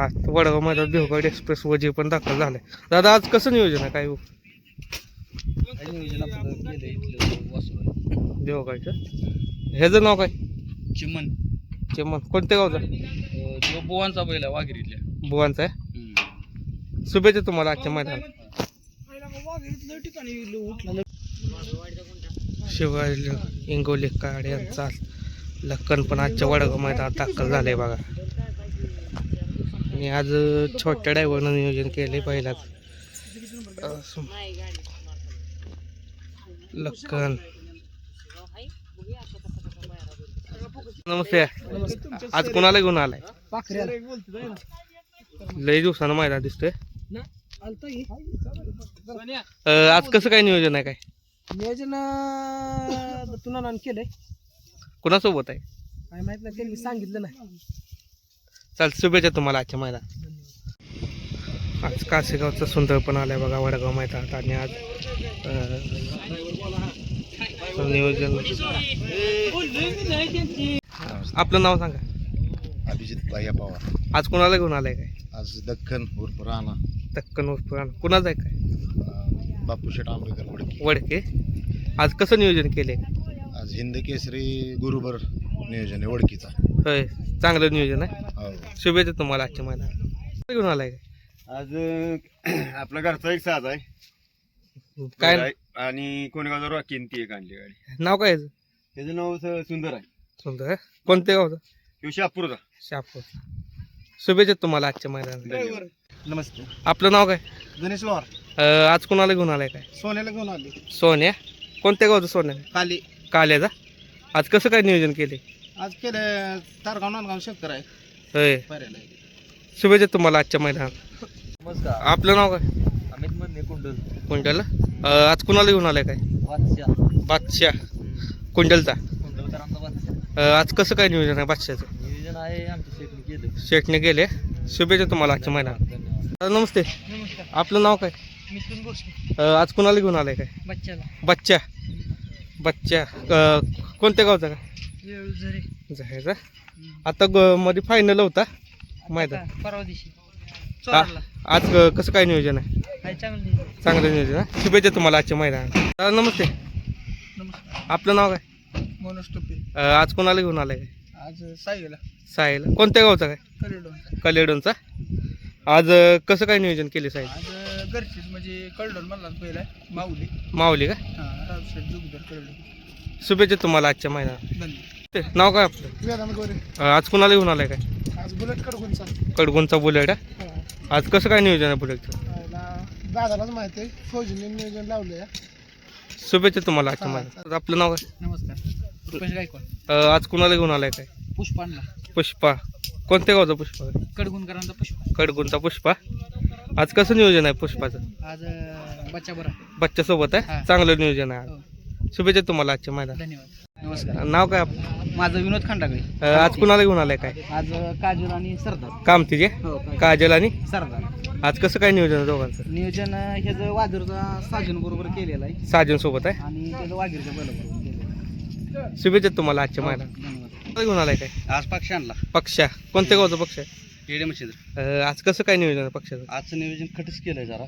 आज वडगाव मैदान देवगड एक्सप्रेस वजे पण दाखल झालाय. दादा आज कसं नियोजन आहे? काय हो? देवगडचं ह्याचं नाव काय? चिमन चेमन कोणत्या गावचा? बुवांचा बैल आहे वाघिरीतल्या बुवांचा आहे? शुभेच्छा तुम्हाला आजच्या मैदानात. शिवाजी इंगोली काड यांचा लक्कन पण आजच्या वडगाव मैदानात दाखल झालंय बघा. आणि आज छोट्या ड्रायव्हरनं नियोजन केले पहिलाच. लक्कन नमस्ते. आज कोणाला घेऊन आलाय? लय दिवसानं मैदान दिसतोय. आज कसं काय नियोजन आहे काय? नियोजन तुला केलंय. कुणासोबत आहे? काय माहीत नाही सांगितलं नाही. चाल शुभेच्छा तुम्हाला आजच्या मैदान आज कासेगावचा सुंदर पण आलाय बघा वडगाव मैदानात आणि आज नियोजन. आपलं नाव सांगा. अभिजित बाया पवार आज कोणाला घेऊन आलाय काय? आज दख्खन उर्फ राणा. दक्कन उर्फ राणा. कुणाचं आहे काय? अं, बापूशेठ आंबेडकर वडकी. वडके. आज कसं नियोजन केले आज हिंद केसरी गुरुबर नियोजन आहे वडकीचा. होय. चांगलं नियोजन आहे. हो. शुभेच्छा तुम्हाला आजच्या मैदानात. घेऊन आलाय? आज आपला घरचा एक साज आहे. काय? आणि कोणगावचा रॉकीन ती एक आणली गाडी. नाव काय याचं? त्याचं नाव सुंदर आहे. सुंदर आहे. कोणत्या गावचं? तो शापूरचा शापूर शुभेच्छा तुम्हाला आजच्या धन्यवाद. नमस्ते. आपलं नाव काय? गणेश अं, आज कोणाला घेऊन आलाय काय? सोन्याला घेऊन आले. सोन्या? कोणत्या गावचं सोन्या? काली. काल्याचा? आज कसं काय नियोजन केले आज केलं तारगाव नांदगाव शेतकर आहे. होय. पर्याला शुभेच्छा तुम्हाला आजच्या मैदानात नमस्कार. आपलं नाव काय? अमित मधने कुंडल. कुंडल आज कोणाला घेऊन आलाय काय? बादशाह. बादशाह. कुंडलचा. कुंडलकरांचा अं, आज कसं काय नियोजन आहे बादशाचं नियोजन आहे आमच्या शेटने केलं. शेटने गेले शुभेच्छा तुम्हाला आजच्या मैदानात धन्यवाद. अं, नमस्ते. नमस्कार. आपलं नाव काय? मिथून गोष्टी अं, आज कोणाला घेऊन आलाय काय? बच्च्याला बच्चा बच्चा अं, कोणत्या गावचा काय जायचा आता ग- मध्ये फायनल होता. मैदान. परवा दिवशी. आज कसं काय नियोजन आहे? चांगली नियोजन? आहे. शुभेच्छा तुम्हाला आजच्या मैदानात अं, नमस्ते. आपलं नाव काय? मनोज टोपे. आज कोणाला घेऊन आलाय? काय आज साईला साहिल कोणत्या गावचा काय? कलडोन कलेडोनचा. आज अं, कसं काय नियोजन केले साहिल आज घरचीच म्हणजे कलडोन म्हणला पहिला माऊली. माऊली का? हा रावशेठ जुगदर शुभेच्छा तुम्हाला आजच्या मैदानात. धन्यवाद. ते, नाव काय आपलं? वेदांत गोरे. अं, आज कोणाला घेऊन आलाय काय? आज बुलेट कडकून सांग कडगुंचा बुलेट आहे आज कसं काय नियोजन आहे बुलेटचं? दादालाच माहिती आहे फौजीने नियोजन लावलंय. शुभेच्छा तुम्हाला आजच्या मैदानात. आपलं नाव काय? नमस्कार. रुपेश गायकवाड. अं, आज कोणाला घेऊन आलाय काय? पुष्पांना. पुष्पा. कोणत्या गावचा पुष्पा? कडगुणकरांचा पुष्पा. कडगुंचा पुष्पा? आज कसं नियोजन आहे पुष्पाचं? आज बच्चा बरा. सोबत आहे? हा. चांगलं नियोजन आहे हो. आज. शुभेच्छा तुम्हाला आजच्या मैदान धन्यवाद. नमस्कार. नाव काय? माझं विनोद खंडागळे. अं, आज कुणाला घेऊन आलाय काय? आज काजल आणि सरदार. काम तिचे हो काजल. आणि? सरदार. आज कसं काय नियोजन आहे दोघांचं? नियोजन ह्याचं वादूरचा साजन बरोबर केलेलं आहे. साजन सोबत आहे? आणि त्याचं वागीरच्या बरोबर शुभेच्छा तुम्हाला आजच्या मैदान धन्यवाद. कुणाला घेऊन आलाय काय? आज पक्ष आणला. पक्षा. कोणत्या गावचा पक्ष आहे? येडे मच्छिंद्र अं, आज कसं काय नियोजन आहे पक्षाचं? आजचं नियोजन खटच केलंय जरा.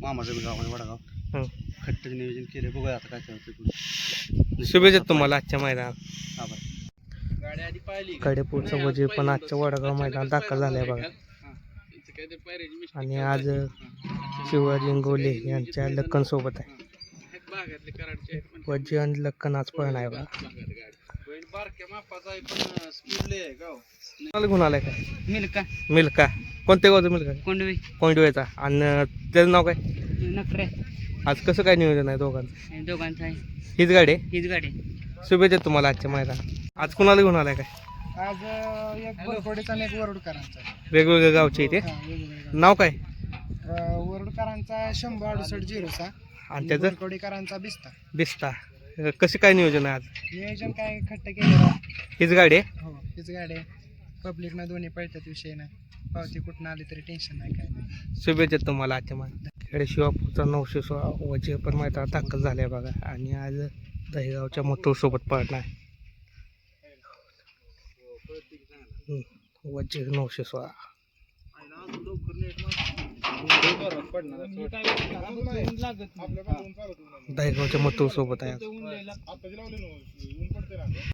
मामाचं बी गाव आहे वडगाव. हं. खट्टचं नियोजन केलंय. बघूया आता काय चालतं शुभेच्छा तुम्हाला आजच्या मैदानात. आभार गाडी आधी पाहिली कडेपूरचं वजीर पण आजच्या वडगाव मैदानात दाखल झालंय बघा. आणि आज शिवाजी इंगोले यांच्या लक्कन सोबत आहे. वजी आणि लक्कन आज पण आहे बघा. कोणाला घेऊन आलाय काय? मिल्का. मिल्का. कोणत्या गावचं मिल्का? कोंडवी. कोंडवेचा. आणि त्याचं नाव काय? नखरे. आज कसं काय नियोजन आहे दोघांचं? दोघांचं आहे. हीच गाडी? आहे? हीच गाडी. शुभेच्छा तुम्हाला आजच्या मैदानात. आज कुणाला घेऊन आलाय काय? आज एक बोरकोडीचा आणि एक वरुडकरांचा. वेगवेगळ्या गावचे इथे. नाव काय? वरुडकरांचा शंभर अडुसष्ट झिरोचा. आणि त्याचं? बोरकोडीकरांचा बिस्ता. बिस्ता. अं, कसे काय नियोजन आहे आज? नियोजन काय खट्ट केलेलं हीच गाडी आहे? हो हीच गाडी पब्लिकनं दोन्ही पळतात विषय नाही. पावती कुठं आली तरी टेन्शन नाही काय नाही. शुभेच्छा तुम्हाला आजच्या खेडे शिवापूरचा नऊशे सोळा वजे पण मैदानात दाखल झाले बघा. आणि आज दहीगावच्या मोतूर सोबत पळणार. आहे हम्म, वजे नऊशे सोळा. दायगावच्या मथुर सोबत आहे